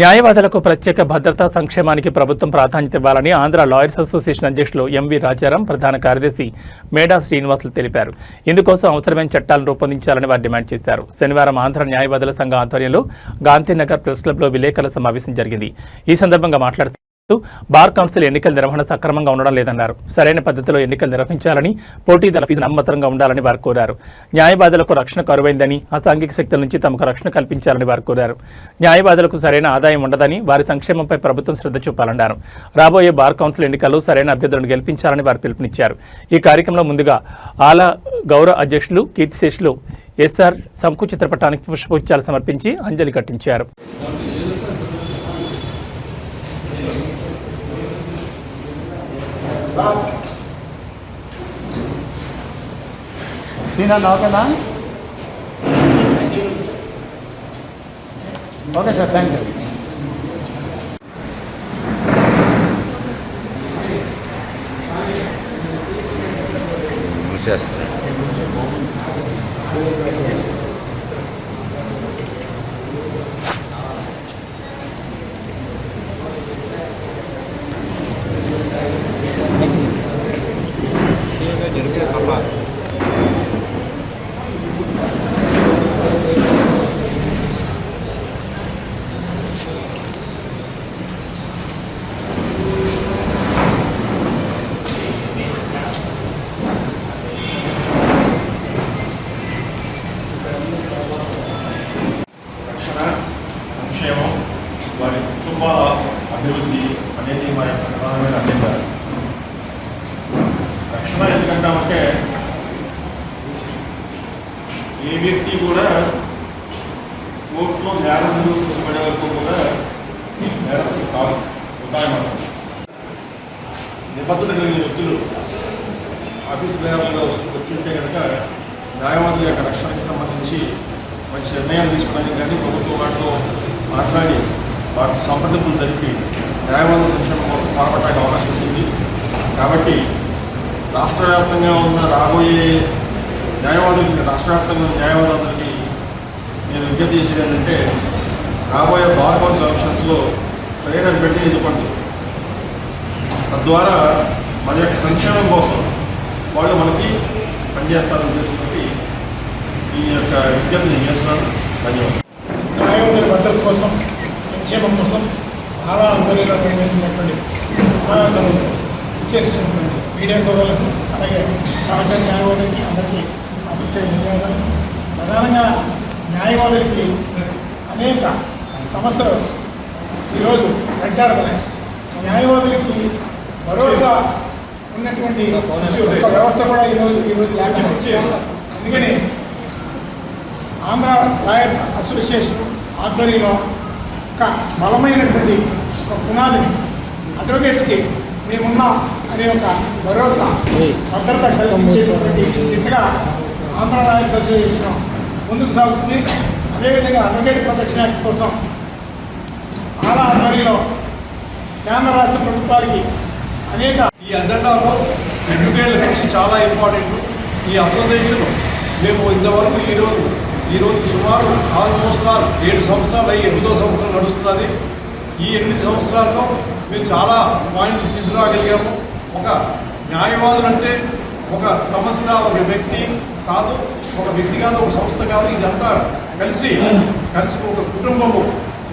న్యాయవాదులకు ప్రత్యేక భద్రతా సంక్షేమానికి ప్రభుత్వం ప్రాధాన్యత ఇవ్వాలని ఆంధ్ర లాయర్స్ అసోసియేషన్ అధ్యక్షులు ఎంవి రాజారాం ప్రధాన కార్యదర్శి మేడా శ్రీనివాసులు తెలిపారు. ఇందుకోసం అవసరమైన చట్టాలను రూపొందించాలని వారు డిమాండ్ చేశారు. శనివారం ఆంధ్ర న్యాయవాదుల సంఘం ఆధ్వర్యంలో గాంధీనగర్ ప్రెస్ క్లబ్లో విలేకరుల సమావేశం జరిగింది. ఈ సందర్భంగా మాట్లాడుతూ బార్ కౌన్సిల్ ఎన్నికల నిర్వహణ సక్రమంగా ఉండడం లేదన్నారు. సరైన పద్ధతిలో ఎన్నికలు నిర్వహించాలని పోటీదారుల ఫీజు నమ్మతంగా ఉండాలని వారు కోరారు. న్యాయవాదులకు రక్షణ కరువైందని అసాంఘిక శక్తుల నుంచి తమకు రక్షణ కల్పించాలని వారు కోరారు. న్యాయవాదులకు సరైన ఆదాయం ఉండదని వారి సంక్షేమంపై ప్రభుత్వం శ్రద్ధ చూపాలన్నారు. రాబోయే బార్ కౌన్సిల్ ఎన్నికల్లో సరైన అభ్యర్థులను గెలిపించాలని వారు పిలుపునిచ్చారు. ఈ కార్యక్రమంలో ముందుగా ఆలా గౌరవ అధ్యక్షులు కీర్తిశేషులు ఎస్ఆర్ సంకు చిత్రపటానికి పుష్పగుచ్చాలు సమర్పించి అంజలి Sino Sinan, okay lang? Okay sir, thank you. వ్యక్తి కూడా కోర్టులో నేరం నిరూపించబడే వరకు కూడా నేరస్తులు కాదు ఉదాహరణ నిబద్ధత కలిగిన వ్యక్తులు ఆఫీస్ నేరాలుగా వస్తూ వచ్చింటే కనుక న్యాయవాదుల యొక్క రక్షణకి సంబంధించి మంచి నిర్ణయాలు తీసుకోవడానికి కానీ ప్రభుత్వం వాటితో మాట్లాడి వాటి సంప్రదింపులు జరిపి న్యాయవాదుల సంక్షేమం కోసం పాల్పడడానికి అవకాశం ఉంది. కాబట్టి రాష్ట్ర వ్యాప్తంగా ఉన్న రాబోయే న్యాయవాదులకి రాష్ట్ర వ్యాప్తంగా న్యాయవాదులకి నేను విజ్ఞప్తి చేసేది ఏంటంటే రాబోయే బార్ కౌన్సిల్ ఎలక్షన్స్లో సరైన పెట్టి ఎన్నుకోండి తద్వారా మన యొక్క సంక్షేమం కోసం వాళ్ళు మనకి పనిచేస్తారని ఉద్దేశంతో ఈ యొక్క విజ్ఞప్తి నేను చేస్తున్నాను. ధన్యవాదాలు. న్యాయవాదుల భద్రత కోసం సంక్షేమం కోసం చాలా ఆధ్వర్యంలో నిర్వహించినటువంటి సమావేశాలను ఇచ్చేసినటువంటి మీడియా సోదరులకు అలాగే సహచర న్యాయవాదులకి అందరికీ నా ధన్యవాదాలు ప్రధానంగా న్యాయవాదులకి అనేక సమస్యలు ఈరోజు వెంటాడుతున్నాయి న్యాయవాదులకి భరోసా ఉన్నటువంటి ఒక వ్యవస్థ కూడా ఈరోజు ఈరోజు లేకపోతే అందుకని ఆంధ్ర లాయర్స్ అసోసియేషన్ ఆధ్వర్యంలో ఒక బలమైనటువంటి ఒక పునాదిని అడ్వకేట్స్కి మేమున్నాం అనే ఒక భరోసా భద్రత కల్పించేటువంటి దిశగా ఆంధ్ర లాయర్స్ అసోసియేషన్ ముందుకు సాగుతుంది. అదేవిధంగా అడ్వకేట్ ప్రొటెక్షన్ యాక్ట్ కోసం ఆలా ఆధ్వర్యంలో కేంద్ర రాష్ట్ర ప్రభుత్వాలకి అనేక ఈ అజెండాలో ఎడ్యుకేట్ల గురించి చాలా ఇంపార్టెంట్. ఈ అసోసియేషన్ మేము ఇంతవరకు ఈరోజు ఈరోజు సుమారు ఆల్మోస్ట్ ఆల్ ఏడు సంవత్సరాలు అయ్యి ఎనిమిదో సంవత్సరం నడుస్తుంది ఈ ఎనిమిది సంవత్సరాల్లో మేము చాలా పాయింట్లు తీసుకురాగలిగాము. ఒక న్యాయవాదులు అంటే ఒక సంస్థ ఒక వ్యక్తి కాదు ఒక వ్యక్తి కాదు ఒక సంస్థ కాదు ఇదంతా కలిసి కలిసి ఒక కుటుంబము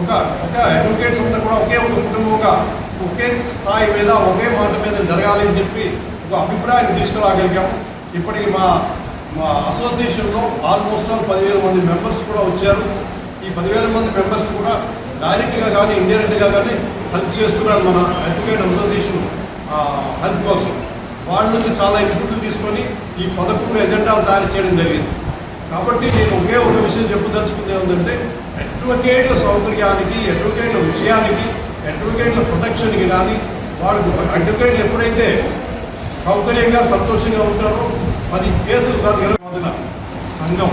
ఒక ఒక అడ్వకేట్స్ అంతా కూడా ఒకే ఒక కుటుంబం ఒక ఒకే స్థాయి మీద ఒకే మాట మీద జరగాలి అని చెప్పి ఒక అభిప్రాయాన్ని తీసుకురాగలిగాము ఇప్పటికి మా మా అసోసియేషన్లో ఆల్మోస్ట్ ఆల్ పదివేల మంది మెంబర్స్ కూడా వచ్చారు. ఈ పదివేల మంది మెంబర్స్ కూడా డైరెక్ట్గా కానీ ఇండైరెక్ట్గా కానీ హెల్ప్ చేస్తున్నారు మన అడ్వకేట్ అసోసియేషన్ హెల్ప్ కోసం. వాళ్ళ నుంచి చాలా ఇన్పుట్లు తీసుకొని ఈ పదకొండు ఎజెండాలు తయారు చేయడం జరిగింది. కాబట్టి నేను ఒకే ఒక విషయం చెప్పదలుచుకుంది ఏంటంటే అడ్వకేట్ల సౌకర్యానికి అడ్వకేట్ల విషయానికి అడ్వకేట్ల ప్రొటెక్షన్కి కానీ వాళ్ళు అడ్వకేట్లు ఎప్పుడైతే సౌకర్యంగా సంతోషంగా ఉంటారో పది కేసులు కాదు ఇరవై మందిన సంఘం.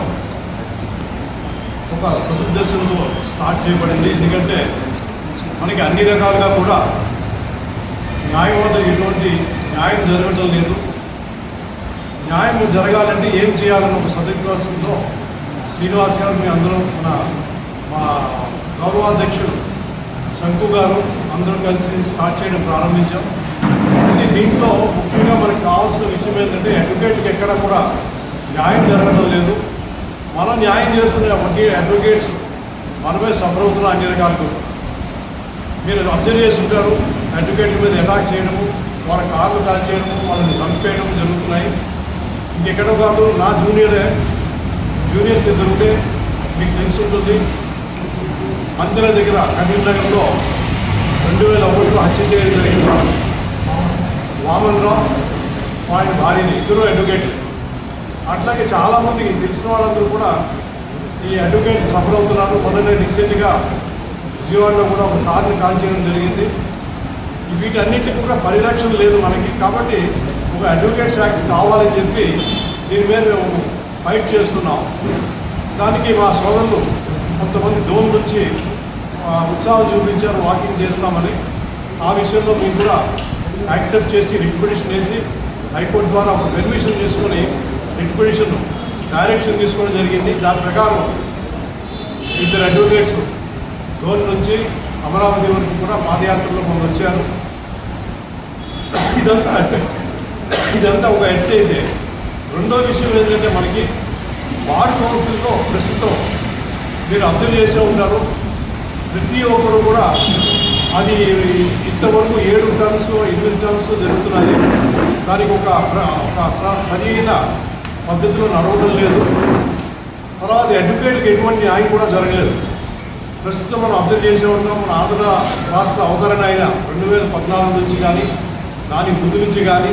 ఒక సదుద్దేశంతో స్టార్ట్ చేయబడింది. ఎందుకంటే మనకి అన్ని రకాలుగా కూడా న్యాయవాదులు ఎటువంటి న్యాయం జరగడం లేదు. న్యాయం జరగాలంటే ఏం చేయాలని ఒక సదుద్దేశంతో శ్రీనివాస్ గారు మీ అందరూ మన మా గౌరవాధ్యక్షుడు శంకు గారు అందరం కలిసి స్టార్ట్ చేయడం ప్రారంభించాం. ఇది దీంట్లో ముఖ్యంగా మనకు కావాల్సిన విషయం ఏంటంటే అడ్వకేట్కి ఎక్కడ కూడా న్యాయం జరగడం లేదు. మనం న్యాయం చేస్తున్న వకీ అడ్వకేట్స్ మనమే సఫర్ అవుతున్న అన్ని రకాలకు మీరు అబ్జర్వ్ చేసి ఉంటారు అడ్వకేట్ల మీద అటాక్ చేయడము వాళ్ళ కార్లు కాల్ చేయడము వాళ్ళని చంపేయడం జరుగుతున్నాయి. ఇంకెక్కడో కాదు నా జూనియరే జూనియర్స్ ఇద్దరు ఉంటే మీకు తెలిసి ఉంటుంది. మందిర దగ్గర కరీంనగర్లో రెండు వేల ఒకటిలో హత్య చేయడం జరిగింది. వామన్ వాడి భార్యని ఇద్దరు అడ్వకేట్లు. అట్లాగే చాలామంది తెలిసిన వాళ్ళందరూ కూడా ఈ అడ్వకేట్ సఫర్ అవుతున్నారు మొదలై రీసెంట్గా విజయవాడలో కూడా ఒక కార్ని కాల్ చేయడం జరిగింది. వీటన్నిటికి కూడా పరిరక్షణ లేదు మనకి. కాబట్టి ఒక అడ్వకేట్స్ యాక్ట్ కావాలని చెప్పి దీని మీద మేము ఫైట్ చేస్తున్నాం. దానికి మా సోదరులు కొంతమంది డోన్ నుంచి ఉత్సాహం చూపించారు వాకింగ్ చేస్తామని. ఆ విషయంలో మేము కూడా యాక్సెప్ట్ చేసి రిక్వెషన్ వేసి హైకోర్టు ద్వారా ఒక పెర్మిషన్ తీసుకొని రిక్వెషన్ డైరెక్షన్ తీసుకోవడం జరిగింది. దాని ప్రకారం ఇద్దరు అడ్వకేట్స్ డోన్ నుంచి అమరావతి వరకు కూడా పాదయాత్రలో మనం వచ్చారు. ఇదంతా ఇదంతా ఒక ఎత్తు అయితే రెండో విషయం ఏంటంటే మనకి బార్ కౌన్సిల్లో ప్రస్తుతం మీరు అర్థం చేసే ఉంటారు. ప్రతి ఒక్కరు కూడా అది ఇంతవరకు ఏడు టర్మ్స్ ఎనిమిది టర్మ్స్ జరుగుతున్నాయి. దానికి ఒక ఒక సరైన పద్ధతిలో నడవడం లేదు. తర్వాత అడ్వకేట్కి ఎటువంటి న్యాయం కూడా జరగలేదు. ప్రస్తుతం మనం అబ్జర్వ్ చేసే ఉంటాం మన ఆంధ్ర రాష్ట్ర అవతరణ అయిన రెండు వేల పద్నాలుగు నుంచి కానీ దాని ముందు నుంచి కానీ